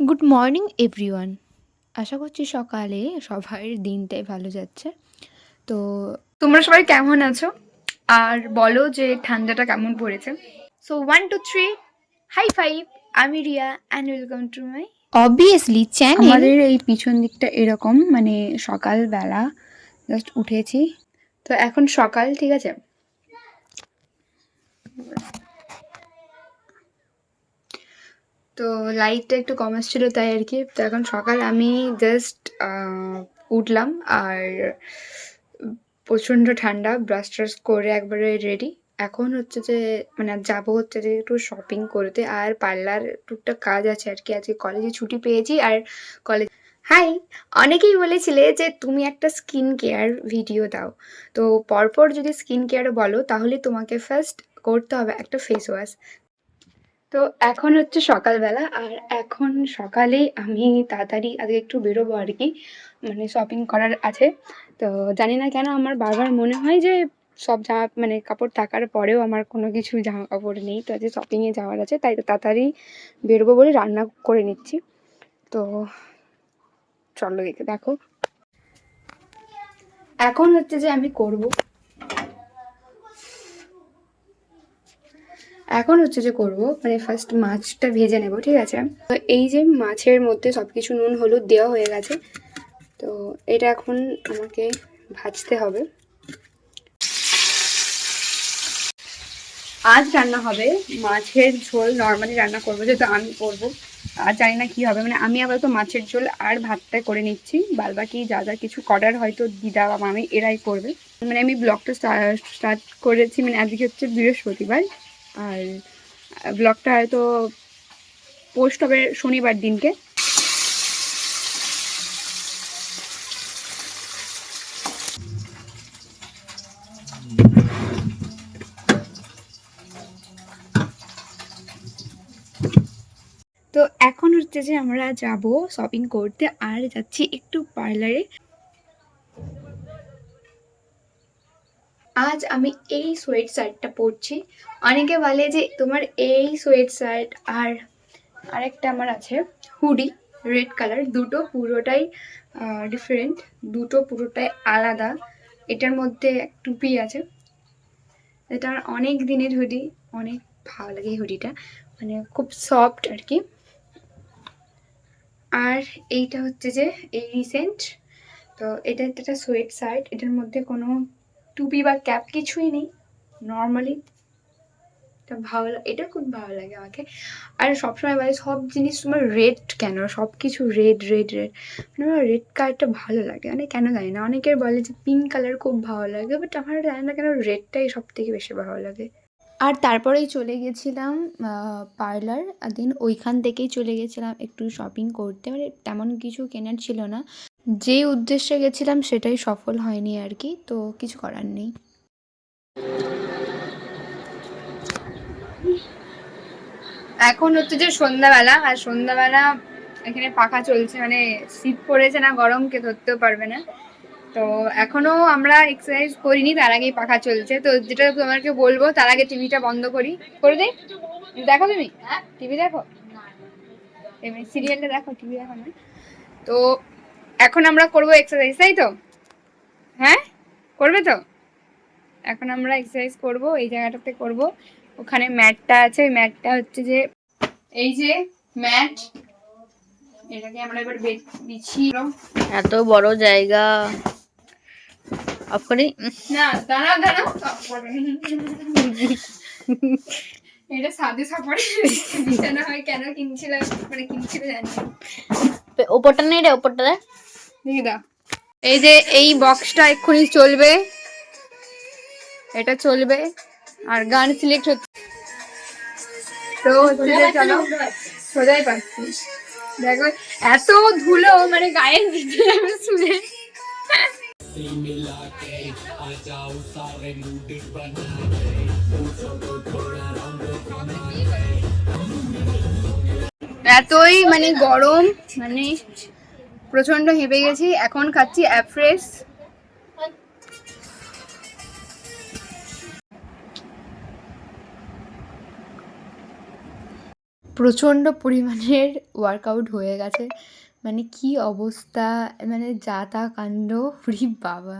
Good morning everyone আশা করছি সকালে সবার দিনটাই ভালো যাচ্ছে। তো তোমরা সবাই কেমন আছো? আর বলো যে ঠান্ডাটা কেমন পড়েছে? So one two three hi five আমি Riya and welcome to my obviously channel আমাদের এই পিছন দিকটা এরকম মানে সকালবেলা জাস্ট উঠেছি। তো এখন সকাল ঠিক আছে? তো লাইটটা একটু কম আসছিল তাই আর কি। তো এখন সকাল আমি জাস্ট উঠলাম আর প্রচণ্ড ঠান্ডা ব্রাশ ট্রাশ করে একবারে রেডি এখন হচ্ছে যে মানে যাব হচ্ছে যে একটু শপিং করতে আর পার্লার টুকটাক কাজ আছে আর কি। আজকে কলেজে ছুটি পেয়েছি আর কলেজ হাই অনেকেই বলেছিলে যে তুমি একটা স্কিন কেয়ার ভিডিও দাও। তো পরপর যদি স্কিন কেয়ার বলো তাহলে তোমাকে ফার্স্ট করতে হবে একটা ফেস ওয়াশ তো এখন হচ্ছে সকালবেলা, আর এখন সকালে আমি তাড়াতাড়ি আজকে একটু বেরোবো আর কি। মানে শপিং করার আছে। তো জানি না কেন আমার বারবার মনে হয় যে সব জামা মানে কাপড় থাকার পরেও আমার কোনো কিছু জামা কাপড় নেই। তো আজকে শপিংয়ে যাওয়ার আছে, তাই তাড়াতাড়ি বেরোবো বলে রান্না করে নিচ্ছি। তো চলো দেখে দেখো। এখন হচ্ছে যে আমি করব এখন হচ্ছে যে করব মানে ফার্স্ট মাছটা ভেজে নেব, ঠিক আছে? তো এই যে মাছের মধ্যে সব কিছু নুন, হলুদ দেওয়া হয়ে গেছে, তো এটা এখন আমাকে ভাজতে হবে। আজ রান্না হবে মাছের ঝোল নর্মালি রান্না করব, যেহেতু আমি করব, আর জানি না কি হবে মানে আমি আবার তো মাছের ঝোল আর ভাতটা করে নিচ্ছি বাদ বাকি যা যা কিছু করার হয়তো দিদা বা মামি এরাই করবে। মানে আমি ব্লগটা স্টার্ট করেছি মানে আজকে হচ্ছে বৃহস্পতিবার আর ব্লগটা হয়তো পোস্ট হবে শনিবার দিনকে। তো এখন হচ্ছে যে আমরা যাব শপিং করতে, আর যাচ্ছি একটু পার্লারে আজ আমি এই সোয়েট শার্টটা পরছি। অনেকে বলে যে তোমার এই সোয়েট শার্ট আর আরেকটা আমার আছে, হুডি, রেড কালার, দুটো পুরোটাই ডিফারেন্ট দুটো পুরোটাই আলাদা। এটার মধ্যে টুপি আছে। এটা আমার অনেক দিনের হুডি, অনেক ভালো লাগে এই হুডিটা মানে খুব সফট আর কি। আর এইটা হচ্ছে যে এই রিসেন্ট তো এটা একটা সোয়েট শার্ট এটার মধ্যে কোনো টুপি বা ক্যাপ কিছুই নেই নর্মালি এটা ভালো এটা খুব ভালো লাগে আমাকে। আর সবসময় বলে সব জিনিস তোমার রেড কেন? সব কিছু রেড রেড রেড মানে আমার রেড কালারটা ভালো লাগে। মানে কেন জানি না অনেকের বলে যে পিঙ্ক কালার খুব ভালো লাগে বাট আমার জানি না কেন রেডটাই সব থেকে বেশি ভালো লাগে। আর তারপরেই চলে গেছিলাম পার্লার দিন ওইখান থেকেই চলে গেছিলাম একটু শপিং করতে। মানে তেমন কিছু কেনার ছিল না। যে উদ্দেশ্যে গেছিলাম সেটাই সফল হয়নি আর কি তো কিছু করার নেই। এখন হচ্ছে যে সন্ধ্যাবেলা আর সন্ধ্যাবেলা এখানে পাখা চলছে মানে শীত পড়েছে না গরমকে ধরতেও পারবে না। তো এখনও আমরা এক্সারসাইজ করিনি তার আগেই পাখা চলছে। তো যেটা তোমাকে বলব তার আগে টিভিটা বন্ধ করি। করে দেই দেখো তুমি? টিভি দেখো? এমনি সিরিয়ালটা দেখো টিভি দেখো না? তো এখন আমরা করব এক্সারসাইজ তাই তো? হ্যাঁ? করবে তো? এখন আমরা এক্সারসাইজ করব এই জায়গাটাতে করব। ওখানে ম্যাটটা আছে ওই ম্যাটটা হচ্ছে যে এই যে ম্যাট এটাকে আমরা এবার বিছিয়ে এত বড় জায়গা। আপনি না দাঁড়া দাঁড়া এটা সাদে সাপড়ে বিছানা হয় কেন কিনছিলাম মানে কিনছিল জানি ওপরটা নেই রে ওপরটা এই যে এই বক্সটা এক্ষুনি চলবে। এটা চলবে। আর গান সিলেক্ট হচ্ছে। তো চলো, সোজাই পাচ্ছি দেখো, এত ধুলো মানে গায়ে দিতে শুনে। এতই মানে গরম মানে প্রচণ্ড হেঁপে গেছি, এখন খাচ্ছি অ্যাফ্রেশ প্রচণ্ড পরিমাণের ওয়ার্কআউট হয়ে গেছে। মানে কি অবস্থা মানে যা তা কাণ্ড বাবা।